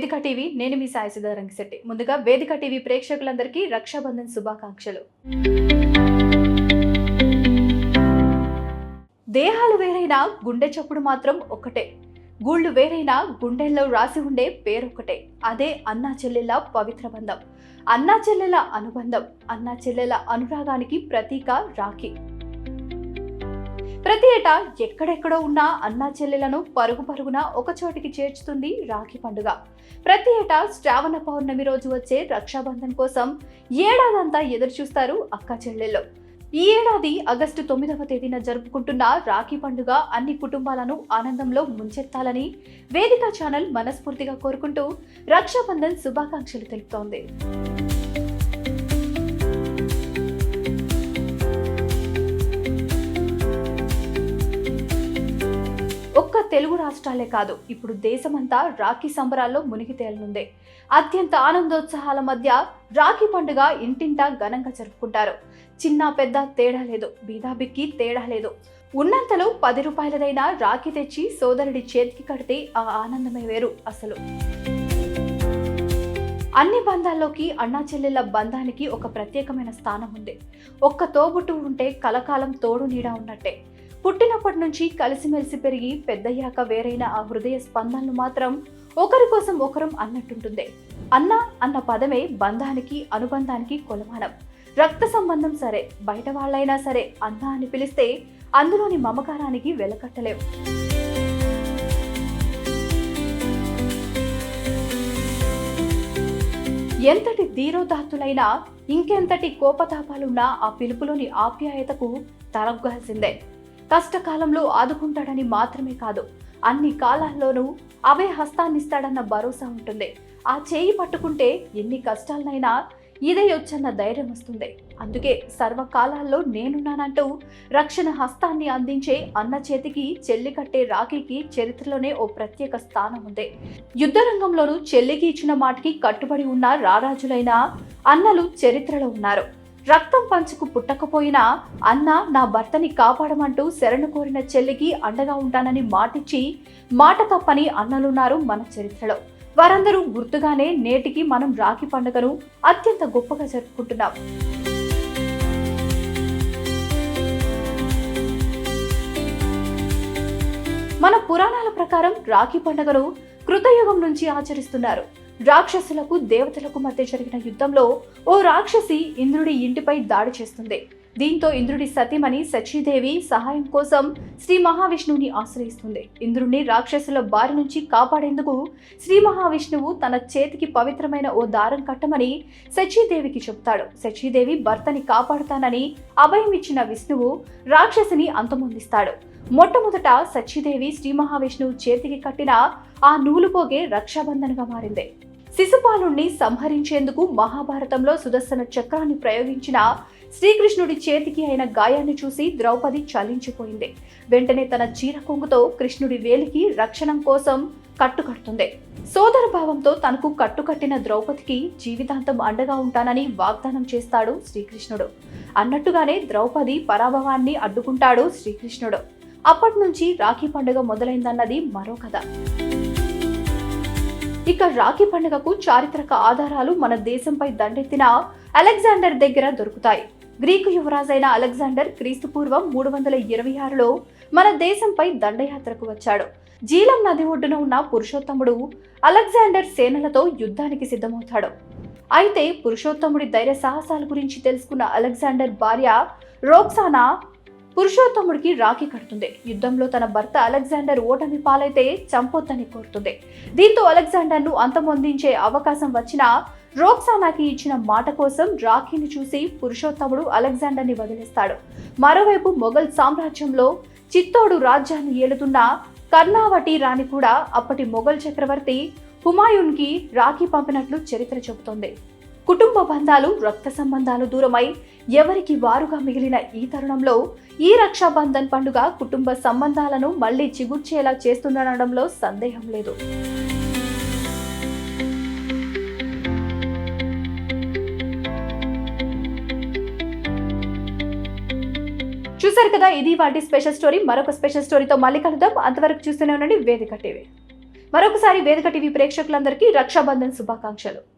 వేదిక టీవీ నేను మీ సాయి రంగశెట్టి. ముందుగా వేదిక టీవీ ప్రేక్షకులందరికీ రక్షాబంధన్ శుభాకాంక్షలు. దేహాలు వేరైనా గుండె చప్పుడు మాత్రం ఒక్కటే. గూళ్ళు వేరైనా గుండెల్లో రాసి ఉండే పేరొకటే అదే అన్నా చెల్లెల పవిత్ర బంధం. అన్నా చెల్లెల అనుబంధం. అన్నా చెల్లెల అనురాగానికి ప్రతీక రాఖీ. ప్రతి ఏటా ఎక్కడెక్కడో ఉన్న అన్నా చెల్లెలను పరుగు పరుగున ఒక చోటికి చేర్చుతుంది రాఖీ పండుగ. ప్రతి ఏటా శ్రావణ పౌర్ణమి రోజు వచ్చే రక్షాబంధన్ కోసం ఏడాదంతా ఎదురు చూస్తారు అక్క చెల్లెళ్ళు. ఈ ఏడాది ఆగస్టు తొమ్మిదవ తేదీన జరుపుకుంటున్న రాఖీ పండుగ అన్ని కుటుంబాలను ఆనందంలో ముంచెత్తాలని వేదిక ఛానల్ మనస్ఫూర్తిగా కోరుకుంటూ రక్షాబంధన్ శుభాకాంక్షలు తెలుపుతోంది. తెలుగు రాష్ట్రాలే కాదు ఇప్పుడు దేశమంతా రాఖీ సంబరాల్లో మునిగి తేలనుంది. అత్యంత ఆనందోత్సాహాల మధ్య రాఖీ పండుగ ఇంటింటా ఘనంగా జరుపుకుంటారు. చిన్న పెద్ద తేడా లేదు బీదాబిక్కి తేడా లేదు. ఉన్నంతలో పది రూపాయలదైనా రాఖీ తెచ్చి సోదరుడి చేతికి కడితే ఆ ఆనందమే వేరు అసలు. అన్ని బంధాల్లోకి అన్నా చెల్లెళ్ళ బంధానికి ఒక ప్రత్యేకమైన స్థానం ఉంది. ఒక్క తోబుట్టు ఉంటే కలకాలం తోడు నీడ ఉన్నట్టే. పుట్టినప్పటి నుంచి కలిసిమెలిసి పెరిగి పెద్దయ్యాక వేరైన ఆ హృదయ స్పందనలు మాత్రం ఒకరి కోసం ఒకరం అన్నట్టుంటుంది. అన్న అన్న పదమే బంధానికి అనుబంధానికి కొలమానం. రక్త సంబంధం సరే బయట వాళ్ళైనా సరే అన్న అని పిలిస్తే అందులోని మమకారానికి వెలకట్టలేవు. ఎంతటి ధీరోదాత్తులైనా ఇంకెంతటి కోపతాపాలున్నా ఆ పిలుపులోని ఆప్యాయతకు తలగ్గాల్సిందే. కష్టకాలంలో ఆదుకుంటాడని మాత్రమే కాదు అన్ని కాలాల్లోనూ అవే హస్తాన్నిస్తాడన్న భరోసా ఉంటుంది. ఆ చేయి పట్టుకుంటే ఎన్ని కష్టాలనైనా ఇదే వచ్చన్న ధైర్యం వస్తుంది. అందుకే సర్వకాలాల్లో నేనున్నానంటూ రక్షణ హస్తాన్ని అందించే అన్న చేతికి చెల్లి కట్టే రాఖీకి చరిత్రలోనే ఓ ప్రత్యేక స్థానం ఉంది. యుద్ధ రంగంలోనూ చెల్లికి ఇచ్చిన మాటకి కట్టుబడి ఉన్న రారాజులైన అన్నలు చరిత్రలో ఉన్నారు. రక్తం పంచుకు పుట్టకపోయినా అన్న నా భర్తని కాపాడమంటూ శరణు కోరిన చెల్లికి అండగా ఉంటానని మాటిచ్చి మాట తప్పని అన్నలున్నారు మన చరిత్రలో. వారందరూ గుర్తుగానే నేటికి మనం రాఖీ పండుగను అత్యంత గొప్పగా జరుపుకుంటున్నాం. మన పురాణాల ప్రకారం రాఖీ పండుగను కృతయుగం నుంచి ఆచరిస్తున్నారు. రాక్షసులకు దేవతలకు మధ్య జరిగిన యుద్ధంలో ఓ రాక్షసి ఇంద్రుడి ఇంటిపై దాడి చేస్తుంది. దీంతో ఇంద్రుడి సతీమణి సచీదేవి సహాయం కోసం శ్రీ మహావిష్ణువుని ఆశ్రయిస్తుంది. ఇంద్రుడిని రాక్షసుల బారి నుంచి కాపాడేందుకు శ్రీ మహావిష్ణువు తన చేతికి పవిత్రమైన ఓ దారం కట్టమని సచీదేవికి చెబుతాడు. సచీదేవి భర్తని కాపాడుతానని అభయం ఇచ్చిన విష్ణువు రాక్షసిని అంతమొందిస్తాడు. మొట్టమొదట సచీదేవి శ్రీ మహావిష్ణువు చేతికి కట్టిన ఆ నూలుపోగే రక్షాబంధనగా మారింది. శిశుపాలుణ్ణి సంహరించేందుకు మహాభారతంలో సుదర్శన చక్రాన్ని ప్రయోగించిన శ్రీకృష్ణుడి చేతికి అయిన గాయాన్ని చూసి ద్రౌపది చలించిపోయింది. వెంటనే తన చీర కొంగుతో కృష్ణుడి వేలికి రక్షణం కోసం కట్టుకడుతుంది. సోదర భావంతో తనకు కట్టుకట్టిన ద్రౌపదికి జీవితాంతం అండగా ఉంటానని వాగ్దానం చేస్తాడు శ్రీకృష్ణుడు. అన్నట్టుగానే ద్రౌపది పరాభవాన్ని అడ్డుకుంటాడు శ్రీకృష్ణుడు. అప్పటి నుంచి రాఖీ పండుగ మొదలైందన్నది మరో కథ. ఇక రాఖీ పండుగకు చారిత్రక ఆధారాలు మన దేశంపై దండెత్తిన అలెగ్జాండర్ దగ్గర దొరుకుతాయి. గ్రీకు యువరాజైన అలెగ్జాండర్ క్రీస్తు పూర్వం మూడు వందల ఇరవై ఆరులో మన దేశంపై దండయాత్రకు వచ్చాడు. జీలం నది ఒడ్డున ఉన్న పురుషోత్తముడు అలెగ్జాండర్ సేనలతో యుద్ధానికి సిద్ధమవుతాడు. అయితే పురుషోత్తముడి ధైర్య సాహసాల గురించి తెలుసుకున్న అలెగ్జాండర్ భార్య రోక్సానా పురుషోత్తముడికి రాఖీ కడుతుంది. యుద్ధంలో తన భర్త అలెగ్జాండర్ ఓటమి పాలైతే చంపొద్దని కోరుతుంది. దీంతో అలెగ్జాండర్ను అంతమొందించే అవకాశం వచ్చినా రోక్సానాకి ఇచ్చిన మాట కోసం రాఖీని చూసి పురుషోత్తముడు అలెగ్జాండర్ని వదిలేస్తాడు. మరోవైపు మొఘల్ సామ్రాజ్యంలో చిత్తోడు రాజ్యాన్ని ఏలుతున్న కర్ణావటి రాణి కూడా అప్పటి మొఘల్ చక్రవర్తి హుమాయూన్కి రాఖీ పంపినట్లు చరిత్ర చెబుతోంది. కుటుంబ బంధాలు రక్త సంబంధాలు దూరమై ఎవరికి వారుగా మిగిలిన ఈ తరుణంలో ఈ రక్షాబంధన్ పండుగ కుటుంబ సంబంధాలను మళ్ళీ చిగుర్చేలా చేస్తుందనడంలో సందేహం లేదు. చూసారు కదా ఇది వాటి స్పెషల్ స్టోరీ. మరొక స్పెషల్ స్టోరీతో మళ్ళీ కలుద్దాం. అంతవరకు చూస్తూనే ఉండండి వేదిక టీవీ. మరొకసారి వేదిక టీవీ ప్రేక్షకులందరికీ రక్షాబంధన్ శుభాకాంక్షలు.